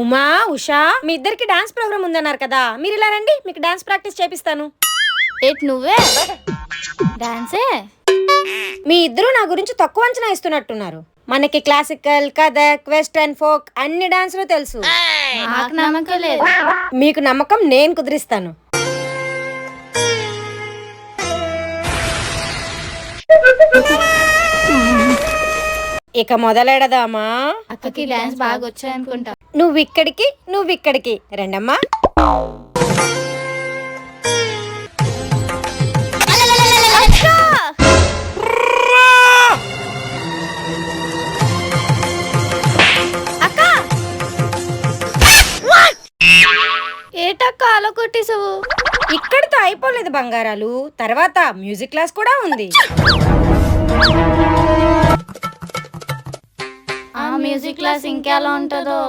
ఉమా ఉషా మీ ఇద్దరికి dance programme ఉందన్నారు కదా. మీరు ఇలా రండి మీకు డాన్స్ ప్రాక్టీస్ చేపిస్తాను. ఏటి నువ్వే? డాన్సే? మీ ఇద్దరు నా గురించి తక్కువ అంచనా ఇస్తున్నట్టున్నారు మనకి క్లాసికల్ కథక్ వెస్టర్న్ ఫోక్ అన్ని డాన్సులు తెలుసు. నాకు నమ్మకం లేదు. మీకు నమ్మకం నేను కుదిరిస్తాను. ఇక మొదలెడదామా? అక్కకి డాన్స్ బాగా వచ్చాయనుకుంటా నువ్వు ఇక్కడికి నువ్వు ఇక్కడికి రెండమ్మా ఏటక్క అలా కొట్టేసావు ఇక్కడితో అయిపోలేదు బంగారాలు. తర్వాత మ్యూజిక్ క్లాస్ కూడా ఉంది. మ్యూజిక్ క్లాస్ ఇంకెలా ఉంటుందో.